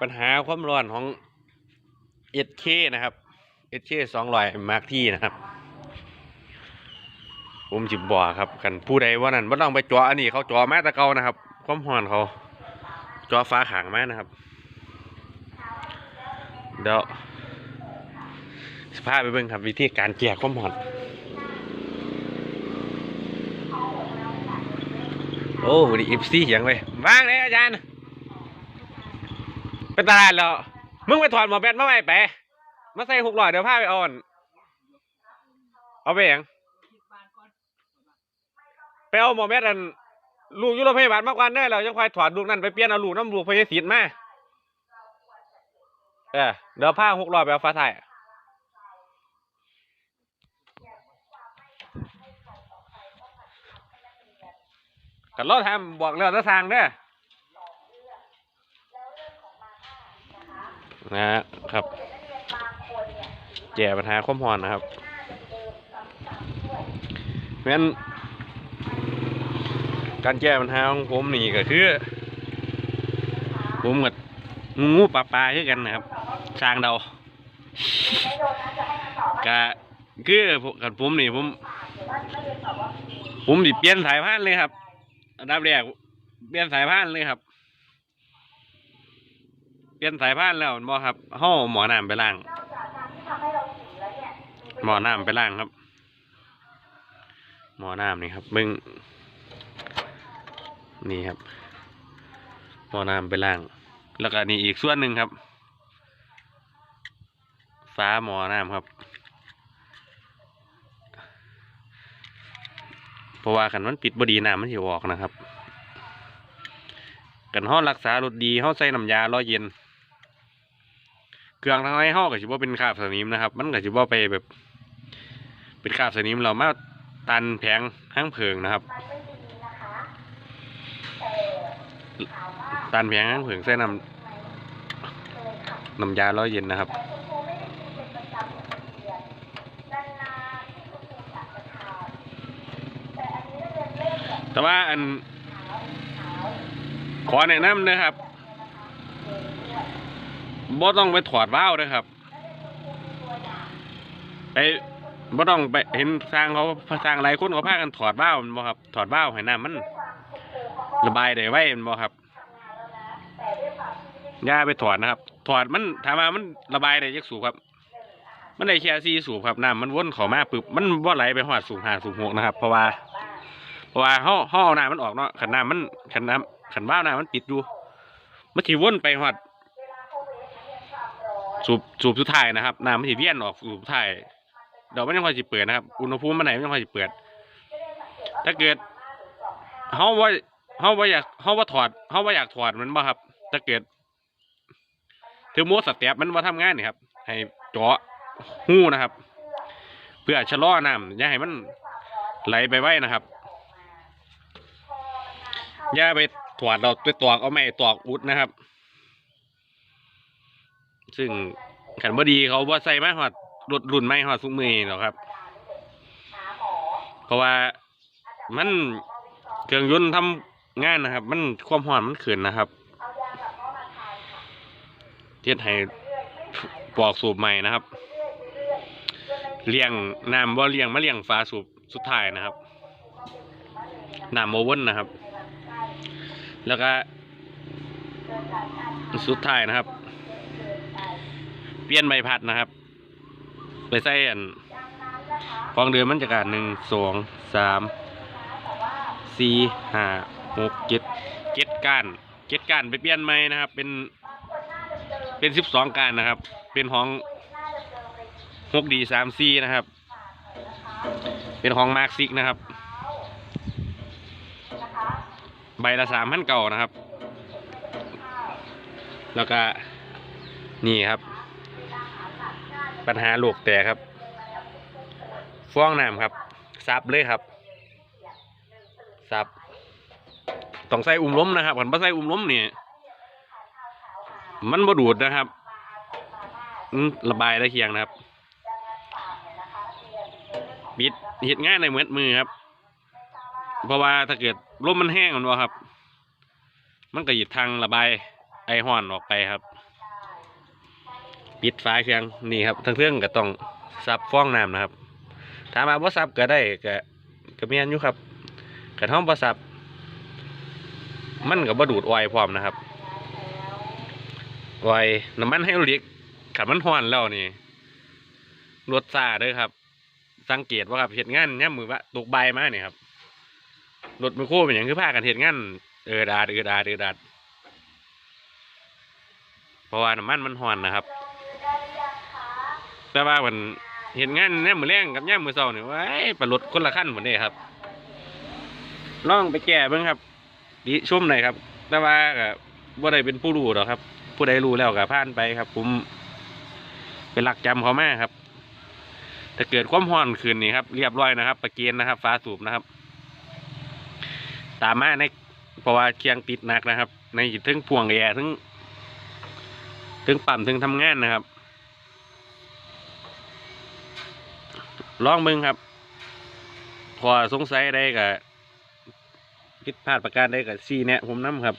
ปัญหาความร้อนของ SK นะครับ SK สองร้อยมาร์กที่นะครับ ผมจิบบ่อครับกันผู้ใดว่านั่นว่าต้องไปจ่ออันนี้เขาจ่อแม่ตะเกานะครับ ความร้อนเขาจ่อฟ้าขางแม่นะครับ เดี๋ยวสภาพไปเบิ่งครับ วิธีการแก้ความร้อน โอ้ดีอีฟซี่ยังไปว่างเลยอาจารย์ ไปตลาดแล้วมึงไปถอดหมอแบตมาไว้ไปมาใส่หกหลอดเดี๋ยวพาไปอ่อน เอาไปยังไปเอาหมอแบตอันลูกยุโรพยาบาลมากกว่าเด้อเรายังคอยถอดลูกนั่นไปเปลี่ยนเอาลูกน้ำลูกพยาศิษย์มาเออเดี๋ยวพาหกหลอดไปเอาฟ้าไทยกันรถทำบอกแล้วจะสั่งเด้อ นะครับแก้ปัญหาความร้อนนะครับเพราะฉะนั้นการแก้ปัญหาของผมนี่ก็คือ ผมกับงูปลาปลาคือกันนะครับสร้างเดาก็คือกับผมนี่ผม ผมดิเปลี่ยนสายพันธุ์เลยครับอันดับแรกเปลี่ยนสายพันธุ์เลยครับ เปลี่ยนสายพันแล้วบ่ครับห่อหมอน้ำไปล้าง หมอน้ำไปล้างครับ หมอน้ำนี่ครับเบิ่งนี่ครับ หมอน้ำไปล้าง แล้วก็นี่อีกส่วนหนึ่งครับ ฟ้าหมอน้ำครับ เพราะว่าขันมันปิดบดีน้ำมันสิออกนะครับกันห้อรักษารถดีห้อใส่น้ำยาล้อเย็น เครื่องทางไห้ห้อก็สิบ่เป็นคาบสนิมนะครับ มันก็สิบ่ไปแบบเป็นคาบสนิมเรามาตันแผงห้างเพิงนะครับ ตันแผงห้างเพิงใส่น้ำน้ำยาล้อยเย็นนะครับแต่ว่าอันขอแนะนำนะครับ บ่ต้องไปถอดว้าวนะครับไปบ่ต้องไปเห็นสร้างเขาสร้างหลายคนเขาพากันถอดว้าวม่นบ่ครับ ถอดว้าวให้น้ำมัน ระบายได้ไว้ม่นบ่ครับย่าไปถอดนะครับ ถอดมันถามว่ามันระบายได้จักสูบครับ มันได้แค่สี่สูบครับน้ำมันวนเข้ามาปึ๊บมันบ่ไหลไปหอดสูบห้าสูบหกนะครับ เพราะว่า เพราะว่าห่อห่อน้ำมันออกเนาะขันน้ำมันขันน้ำขันว่าวน้ำมันปิดอยู่เมื่อกี้วนไปหอด สูบสูบสุดท้ายนะครับน้ำมันถีเวียนออกสูบสุดท้ายเดี๋ยวมันยังพอสิเปิดนะครับอุณหภูมิมันไหนมันยังพอสิเปิด ถ้าเกิดเฮาว่าเฮาว่าอยากเฮาว่าถอดเฮาว่าอยากถอดมันบ่ครับ ถ้าเกิดถือโมสเตียบมันมาทำงานนี่ครับ ให้เจาะหู้นะครับ เพื่อชะลอน้ำอย่าให้มันไหลไปไว้นะครับอย่าไปถอดเราไปตอกเอาไม่ตอกอุดนะครับ ซึ่งขันบดีเขาว่าใส่มาหอดรถรุ่นไม่หอดสุกมือหรอกครับ เพราะว่ามันเครื่องยนต์ทำงานนะครับ มันความหอนมันขืนนะครับเทียดให้ปอกสูบใหม่นะครับเลี้ยงน้ำว่าเลี้ยงมาเลี้ยงฟ้าสูบสุดท้ายนะครับน้ำโมเวนนะครับ แล้วก็สุดท้ายนะครับ เปลี่ยนใบพัดนะครับ ไปใส่อันฟองเดือนมันจะการหนึ่งสองสามสี่ห้าหกเจ็ดเจ็ดก้านเจ็ดก้านไปเปลี่ยนใหม่นะครับ เป็น เป็นสิบสองก้านนะครับ เป็นของหกดีสามซีนะครับ เป็นของมาร์คซิกนะครับ ใบละสามพันเก่านะครับ แล้วก็นี่ครับ ปัญหาลูกแตกครับฟ้องน้ำครับซับเลยครับซับต้องใส่อุ้มล้มนะครับผมไม่ใส่อุ้มล้มเนี่ยมันบดูดนะครับระบายได้เคียงนะครับบิดเห็ดง่ายในเหมือนมือครับ เพราะว่าถ้าเกิดลมมันแห้งมันวะครับ มันก็หยิดทางระบายไอห้อนออกไปครับ ปิดฝาเครื่องนี่ครับทั้งเครื่องก็ต้องซับฟองน้ำนะครับถามว่าบ่ซับก็ได้ก็ก็แม่นอยู่ครับกระท่อมบ่ซับมันก็บ่ดูดออยพร้อมนะครับออยน้ำมันไฮโดรลิกขันมันห้อนแล้วนี่รถซาเด้อครับ สังเกตว่าครับเห็ดงานเนี่ยมือว่าตกใบมาเนี่ยครับรถมือโค้เป็นอย่างคือพากันเห็ดงานเออดาดเออดาดเออดาดเพราะว่าน้ำมันมันห้อนนะครับ แต่ว่ามันเห็นงานเนี่ยมือแรงกับเนี่ยมือเศร้าเนี่ยว้ายประรถคนละขั้นหมดเลยครับลองไปแก้เบิ่งครับดิชมหน่อยครับ แต่ว่าก็บ่ได้เป็นผู้รู้หรอกครับ ผู้ใดรู้แล้วก็ผ่านไปครับ ผมเป็นหลักจำเขาแมาครับถ้าเกิดความร้อนคืนนี้ครับ เรียบร้อยนะครับ ประเกียนนะครับ ฟ้าสูบนะครับ ตามมาในเพราะว่าเคียงติดหนักนะครับ ในถึงพวงแอร์ถึง ถึงปั๊มถึงทำงานนะครับ ลองมึงครับพอสงสัยได้กับคิดพลาดประการได้กับซีเนี่ยผมน้ำครับ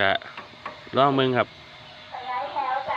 กะลองมึงครับ